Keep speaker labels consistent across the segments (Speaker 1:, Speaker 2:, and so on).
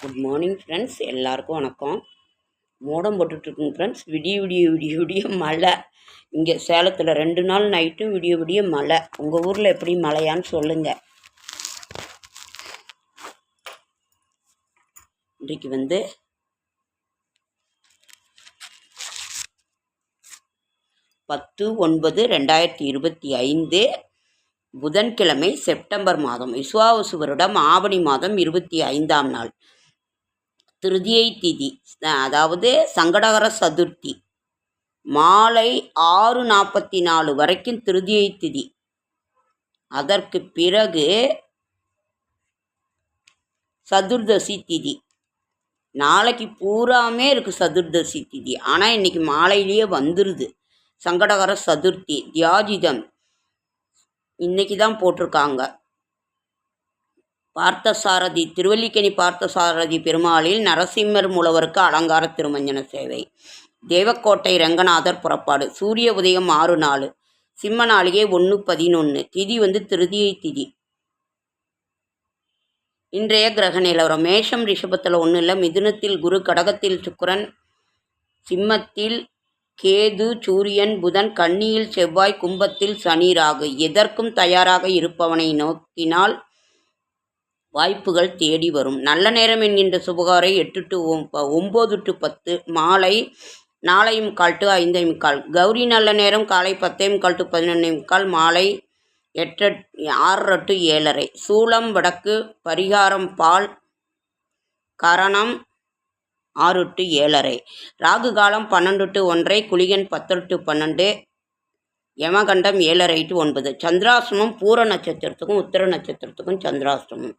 Speaker 1: Good morning friends எல்லாருக்கும் வணக்கம். Modem போட்டுட்ருக்குங்க friends விடிய விடிய விடிய விடிய மழை. இங்கே சேலத்தில் ரெண்டு நாள் நைட்டும் விடிய விடிய மழை. உங்கள் ஊரில் எப்படி மழையான்னு சொல்லுங்கள் இன்றைக்கு வந்து பத்து ஒன்பது ரெண்டாயிரத்தி இருபத்தி ஐந்து புதன்கிழமை செப்டம்பர் மாதம் விஸ்வாவசு வருடம் ஆவணி மாதம் இருபத்தி ஐந்தாம் நாள். திருதியை திதி. அதாவது சங்கடகர சதுர்த்தி. மாலை ஆறு நாற்பத்தி நாலு வரைக்கும் திருதியை திதி. அதற்கு பிறகு சதுர்தசி திதி. நாளைக்கு பூராமே இருக்குது சதுர்தசி திதி. ஆனால் இன்னைக்கு மாலையிலேயே வந்துடுது சங்கடகர சதுர்த்தி தியாஜிதம். இன்னைக்கு தான் போட்டிருக்காங்க. பார்த்தசாரதி திருவல்லிக்கணி பார்த்தசாரதி பெருமாளில் நரசிம்மர் மூலவருக்கு அலங்கார திருமஞ்சன சேவை. தேவக்கோட்டை ரங்கநாதர் புறப்பாடு. சூரிய உதயம் ஆறு நாலு. சிம்ம நாளிகை ஒன்று பதினொன்று திதி வந்து திருதியை திதி. இன்றைய கிரக நிலவரம். மேஷம் ரிஷபத்தில் ஒன்றும் இல்லை. மிதுனத்தில் குரு கடகத்தில் சுக்கரன். சிம்மத்தில் கேது சூரியன் புதன். கன்னியில் செவ்வாய் கும்பத்தில் சனி ராகு. எதற்கும் தயாராக இருப்பவனை நோக்கினால் வாய்ப்புகள் தேடி வரும். நல்ல நேரம் என்கின்ற சுபகாரை எட்டு டு ஒம்பது டு பத்து மாலை நாளையும் கால் டு ஐந்தே முக்கால் கௌரி நல்ல நேரம் காலை பத்தே முக்கால் டு பதினொன்னே முக்கால் மாலை எட்டு ஆறரை டு ஏழரை. சூளம் வடக்கு பரிகாரம் பால் கரணம் ஆறு டு ஏழரை. ராகு காலம் பன்னெண்டு டு ஒன்றை குளிகன் பத்து டு பன்னெண்டு யமகண்டம் ஏழரை டு ஒன்பது. சந்திராசிரமம் பூர நட்சத்திரத்துக்கும் உத்தர நட்சத்திரத்துக்கும் சந்திராசிரமம்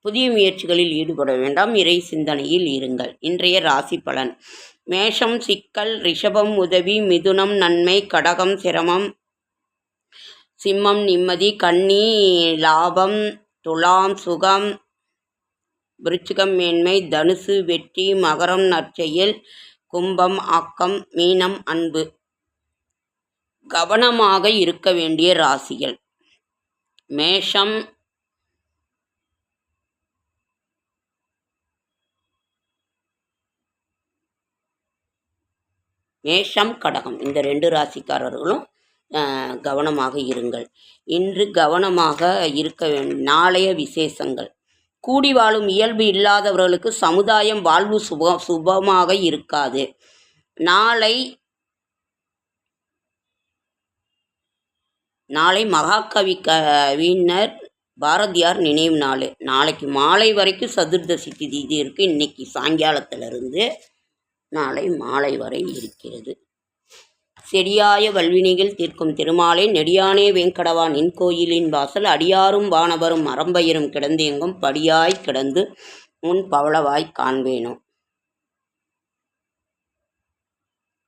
Speaker 1: புதிய முயற்சிகளில் ஈடுபட வேண்டாம். இறை சிந்தனையில் இருங்கள். இன்றைய ராசி பலன். மேஷம் சிக்கல் ரிஷபம் உதவி மிதுனம் நன்மை கடகம் சிரமம் சிம்மம் நிம்மதி கன்னி லாபம் துலாம் சுகம் விருச்சிகம் மேன்மை தனுசு வெற்றி மகரம் நற்செயல் கும்பம் ஆக்கம் மீனம் அன்பு. கவனமாக இருக்க வேண்டிய ராசிகள். மேஷம் மேஷம் கடகம். இந்த ரெண்டு ராசிக்காரர்களும் கவனமாக இருங்கள். இன்று கவனமாக இருக்க வேண்டும் நாளைய விசேஷங்கள். கூடி வாழும் இயல்பு இல்லாதவர்களுக்கு சமுதாயம் வாழ்வு சுப சுபமாக இருக்காது. நாளை நாளை மகாகவி கவிஞர் பாரதியார் நினைவு நாள். நாளைக்கு மாலை வரைக்கும் சதுர்தசி திதி இது இருக்குது இன்றைக்கி சாயங்காலத்திலிருந்து நாளை மாலை வரை இருக்கிறது. செடியாய வல்வினிகள் தீர்க்கும் திருமாலை நெடியானே வெங்கடவா நின் கோயிலின் வாசல் அடியாரும் வானவரும் மரம்பயிரும் கிடந்தெங்கும் படியாய் கிடந்து முன் பவளவாய் காண்பேனோ.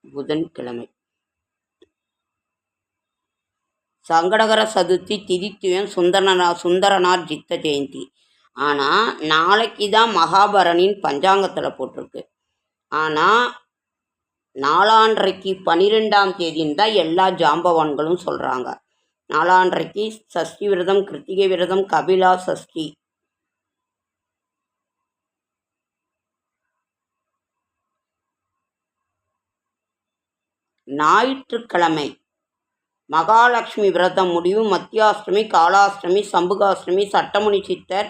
Speaker 1: புதன்கிழமை. சங்கடகர சதுர்த்தி திதித்துவம் சுந்தரனா சுந்தரனார் ஜித்த ஜெயந்தி. ஆனால் நாளைக்கு தான் மகாபரனின் பஞ்சாங்கத்தில் போட்டிருக்கு. ஆனால் நாலாண்டரைக்கு பனிரெண்டாம் தேதின்னு தான் எல்லா ஜாம்பவான்களும் சொல்கிறாங்க நாலாண்டரைக்கு சஷ்டி விரதம் கிருத்திகை விரதம் கபிலா சஷ்டி. ஞாயிற்றுக்கிழமை மகாலட்சுமி விரதம் முடிவு மத்தியாஷ்டமி காலாஷ்டமி சம்புகாஷ்டமி சட்டமுனி சித்தர்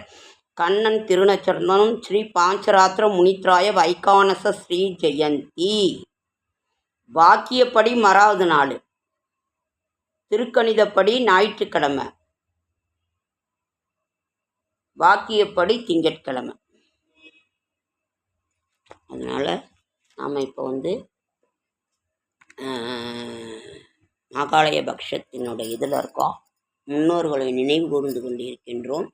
Speaker 1: கண்ணன் திருநச்சரணம் ஸ்ரீ பாஞ்சராத்திர முனித்ராய வைகானச ஸ்ரீ ஜெயந்தி. வாக்கியப்படி மறாவது நாள். திருக்கணிதப்படி ஞாயிற்றுக்கிழமை. வாக்கியப்படி திங்கட்கிழமை. அதனால் நாம் இப்போ வந்து மகாலய பக்ஷத்தினுடைய இதில் இருக்கோம். முன்னோர்களை நினைவு கூர்ந்து கொண்டிருக்கின்றோம்.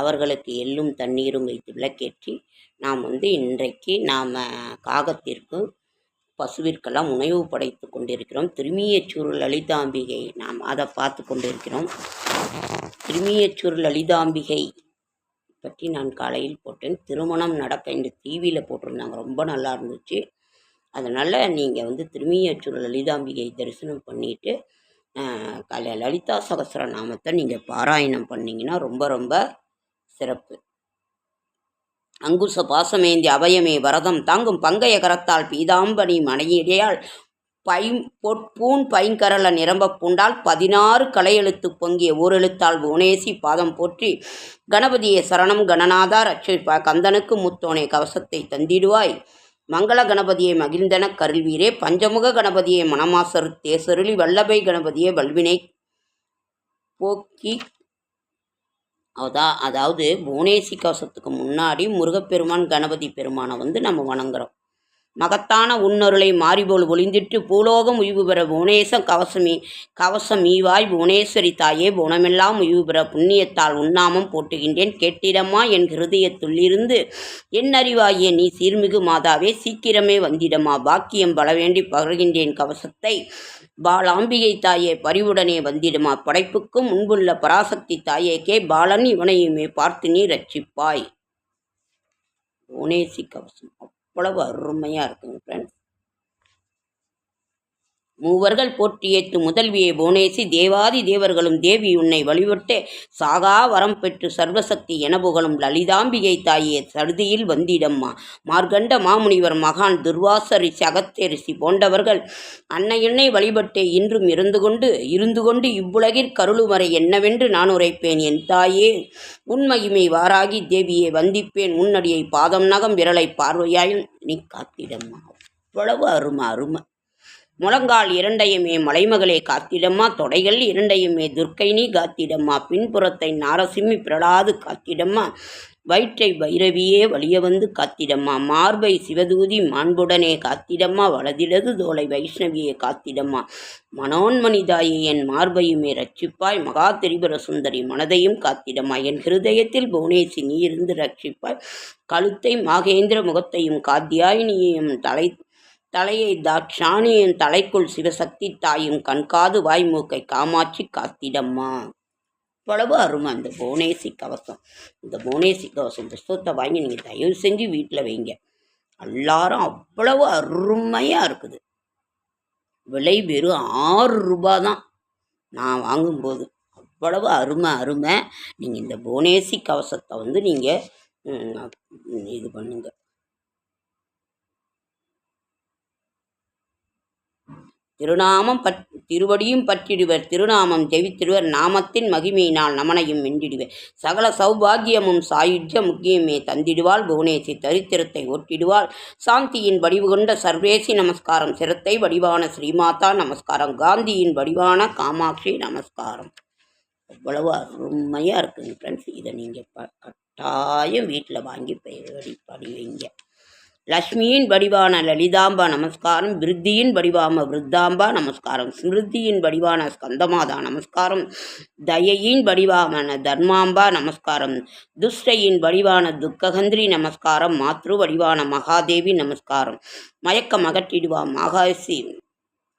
Speaker 1: அவர்களுக்கு எள்ளும் தண்ணீரும் வைத்து விளக்கேற்றி நாம் வந்து இன்றைக்கு நாம் காகத்திற்கு பசுவிற்கெல்லாம் உணவு படைத்து கொண்டிருக்கிறோம். திருமியச்சூர் லலிதாம்பிகை நாம் அதை பார்த்து கொண்டிருக்கிறோம். திருமியச்சூர் லலிதாம்பிகை பற்றி நான் காலையில் போட்டேன். திருமணம் நடக்க இந்த டிவியில் போட்டிருந்தாங்க. ரொம்ப நல்லா இருந்துச்சு. அதனால் நீங்கள் வந்து திருமியச்சூர் லலிதாம்பிகை தரிசனம் பண்ணிவிட்டு கல லலிதா சகசர நாமத்தை நீங்கள் பாராயணம் பண்ணிங்கன்னா ரொம்ப ரொம்ப சிறப்பு. அங்குச பாசமேந்தி அபயமே வரதம் தாங்கும் பங்கைய கரத்தால் பீதாம்பணி மனையிடையால் பை பொற்பூன் பைங்கரல நிரம்ப பூண்டால் பதினாறு கலையெழுத்து பொங்கிய ஓரெழுத்தால் புவனேசி பாதம் போற்றி கணபதியே சரணம் கணநாதா ரட்சிப்பா கந்தனுக்கு முத்தோனே கவசத்தை தந்திடுவாய். மங்கள கணபதியை மகிழ்ந்தன கருள்வீரே பஞ்சமுக கணபதியை மணமாசரு தேசருளி வல்லபை கணபதியை வல்வினை போக்கி அதா அதாவது புவனேசி கவசத்துக்கு முன்னாடி முருகப்பெருமான் கணபதி பெருமானை வந்து நம்ம வணங்குறோம். மகத்தான உன்னருளை மாறிபோல் ஒளிந்திட்டு பூலோகம் உய்வு பெற புவனேசம் கவசமி கவசம் ஈவாய் புவனேஸ்வரி தாயே புவனமெல்லாம் உய்வு பெற புண்ணியத்தால் உண்ணாமம் போட்டுகின்றேன் கேட்டிடம்மா என் ஹிருதயத்துள்ளிருந்து என் அறிவாயே நீ சீர்மிகு மாதாவே சீக்கிரமே வந்திடமா பாக்கியம் பலவேண்டி பகர்கின்றேன் கவசத்தை பாலாம்பிகை தாயே பரிவுடனே வந்திடுமா. படைப்புக்கும் முன்புள்ள பராசக்தி தாயே கே பாலன் இவனையுமே பார்த்து நீ ரட்சிப்பாய். புவனேசி கவசம். அவ்வளவு அருமையாக இருக்குங்க ஃப்ரெண்ட்ஸ் மூவர்கள் போற்றி முதல்வியை புவனேசி தேவாதி தேவர்களும் தேவி உன்னை வழிபட்டே சாகா வரம் பெற்று சர்வசக்தி என புகழும் லலிதாம்பிகை தாயே சருதியில் வந்திடம்மா. மார்கண்ட மாமுனிவர் மகான் துர்வாச ரிஷி அகத்திய ரிஷி போன்றவர்கள் அன்னையென்னை வழிபட்டே இன்றும் இருந்து கொண்டு இருந்து கொண்டு இவ்வுலகிற் கருளுமறை என்னவென்று நான் உரைப்பேன். என் தாயே உன்மகிமை வாராகி தேவியை வந்திப்பேன். உன்னடியை பாதம் நகம் விரலை பார்வையாயும் நீ காத்திடம்மா. அவ்வளவு அருமை அருமை. முழங்கால் இரண்டையுமே மலைமகளே காத்திடம்மா தொடைகள் இரண்டையுமே துர்க்கை நீ காத்திடம்மா பின்புறத்தை நாரசிம்மி பிரலாது காத்திடம்மா வயிற்றை பைரவியே வழிய வந்து காத்திடம்மா மார்பை சிவதூதி மாண்புடனே காத்திடம்மா வலதிடது தோலை வைஷ்ணவியே காத்திடம்மா. மனோன்மணிதாயே என் மார்பையுமே ரட்சிப்பாய் மகா திரிபுர சுந்தரி மனதையும் காத்திடம்மா. என் ஹிருதயத்தில் புவனேசி நீ இருந்து ரட்சிப்பாய். கழுத்தை மாகேந்திர முகத்தையும் காத்தியாயினியையும் தலை தலையை தாட்சாணியின் தலைக்குள் சிவசக்தி தாயும் கண்காது வாய்மூக்கை காமாட்சி காத்திடம்மா. இவ்வளவு அருமை அந்த புவனேசி கவசம். இந்த புவனேசி கவசம் புஸ்தகத்தை வாங்கி நீங்கள் தயவு செஞ்சு வீட்டில் வைங்க. எல்லாரும் அவ்வளவு அருமையாக இருக்குது. விலை வெறும் ஆறு ரூபா தான் நான் வாங்கும்போது அவ்வளவு அருமை அருமை. நீங்கள் இந்த புவனேசி கவசத்தை வந்து நீங்கள் இது பண்ணுங்கள் திருநாமம் பற் திருவடியும் பற்றிடுவர். திருநாமம் ஜெயித்திடுவர் நாமத்தின் மகிமையினால் நமனையும் வென்றிடுவர் சகல சௌபாகியமும் சாயுஜ்ய முக்கியமே. தந்திடுவாள் புவனேசி தரித்திரத்தை ஒட்டிடுவாள் சாந்தியின் வடிவு கொண்ட சர்வேசி நமஸ்காரம். சிரத்தை வடிவான ஸ்ரீமாதா நமஸ்காரம். காந்தியின் வடிவான காமாட்சி நமஸ்காரம். அவ்வளவு அருமையாக இருக்குங்க ஃப்ரெண்ட்ஸ் இதை நீங்கள் ப கட்டாயம் வீட்டில் வாங்கி படி படிவீங்க லக்ஷ்மியின் வடிவான லலிதாம்பா நமஸ்காரம் விருத்தியின் வடிவாம விருத்தாம்பா நமஸ்காரம் ஸ்மிருதியின் வடிவான ஸ்கந்தமாதா நமஸ்காரம் தயையின் வடிவாமன தர்மாம்பா நமஸ்காரம் துஷ்டையின் வடிவான துக்ககந்திரி நமஸ்காரம் மாத்ரு வடிவான மகாதேவி நமஸ்காரம். மயக்கம் மகட்டிடுவா மகாசி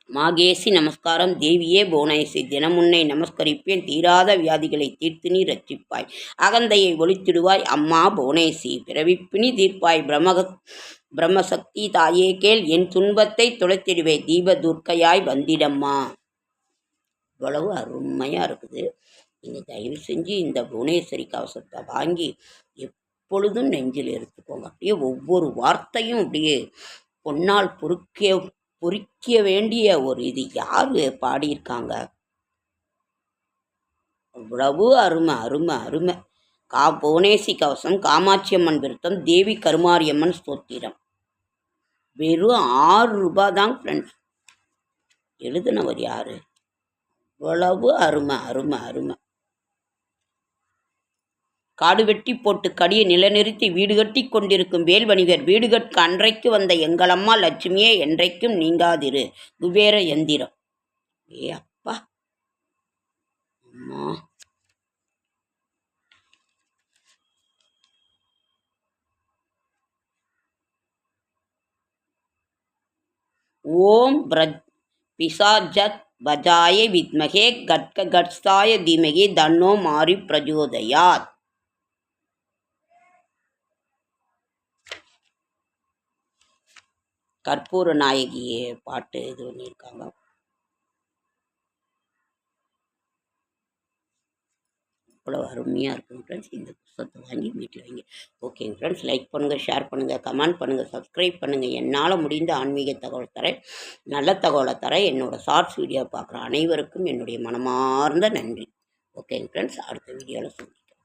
Speaker 1: மாகேசி நமஸ்காரம் தேவியே போனேசி தினமுன்னை நமஸ்கரிப்பேன் தீராத வியாதிகளை தீர்த்து நீ ரட்சிப்பாய். அகந்தையை ஒழித்திடுவாய் அம்மா போனேசி பிறவிப்பினி தீர்ப்பாய் பிரமக பிரம்மசக்தி தாயே கேள் என் துன்பத்தை துளைத்திடுவே தீப துர்க்கையாய் வந்திடம்மா. இவ்வளவு அருமையாக இருக்குது. நீங்கள் தயவு செஞ்சு இந்த புவனேஸ்வரி கவசத்தை வாங்கி எப்பொழுதும் நெஞ்சில் எடுத்துக்கோங்க. அப்படியே ஒவ்வொரு வார்த்தையும் அப்படியே பொன்னால் பொறுக்க பொறிக்க வேண்டிய ஒரு இது. யார் பாடியிருக்காங்க? அவ்வளவு அருமை அருமை அருமை. கா புவனேசி கவசம் காமாட்சியம்மன் விருத்தம் தேவி கருமாரியம்மன் ஸ்தோத்திரம். வெறும் ஆறு ரூபா தான் ஃப்ரெண்ட்ஸ் எழுதினவர் யார்? அவ்வளவு அருமை அருமை அருமை. காடு வெட்டி போட்டு கடியை நிலநிறுத்தி வீடு கட்டி கொண்டிருக்கும் வேல் வணிகர் வீடு கட்க அன்றைக்கு வந்த எங்களம்மா லட்சுமியே என்றைக்கும் நீங்காதிரு. குபேர எந்திரம். ஏ அப்பா. அம்மா. ஓம் பிரஜ் பிசாஜத் பஜாய வித்மகே கட்க கட்ஸ்தாய தீமகி தன்னோ மாறி பிரஜோதயாத் கற்பூர நாயகியே பாட்டு இது பண்ணியிருக்காங்க அவ்வளோ அருமையாக இருக்குங்க ஃப்ரெண்ட்ஸ் இந்த புத்தகத்தை வாங்கி வீட்டில் வைங்க. ஓகேங்க ஃப்ரெண்ட்ஸ் லைக் பண்ணுங்கள் ஷேர் பண்ணுங்கள் கமெண்ட் பண்ணுங்கள் சப்ஸ்கிரைப் பண்ணுங்கள் என்னால் முடிந்த ஆன்மீக தகவல் தரேன். நல்ல தகவலை தரேன். என்னோடய ஷார்ட்ஸ் வீடியோ பார்க்குற அனைவருக்கும் என்னுடைய மனமார்ந்த நன்றி. ஓகேங்க ஃப்ரெண்ட்ஸ் அடுத்த வீடியோவில் சந்திக்கிறேன்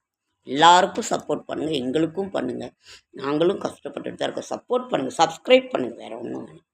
Speaker 1: எல்லாருக்கும் சப்போர்ட் பண்ணுங்கள் எங்களுக்கும் பண்ணுங்கள் நாங்களும் கஷ்டப்பட்டுட்டு தான் இருக்கோம். சப்போர்ட் பண்ணுங்கள் சப்ஸ்கிரைப் பண்ணுங்கள் வேறு ஒன்றும் வேணும்.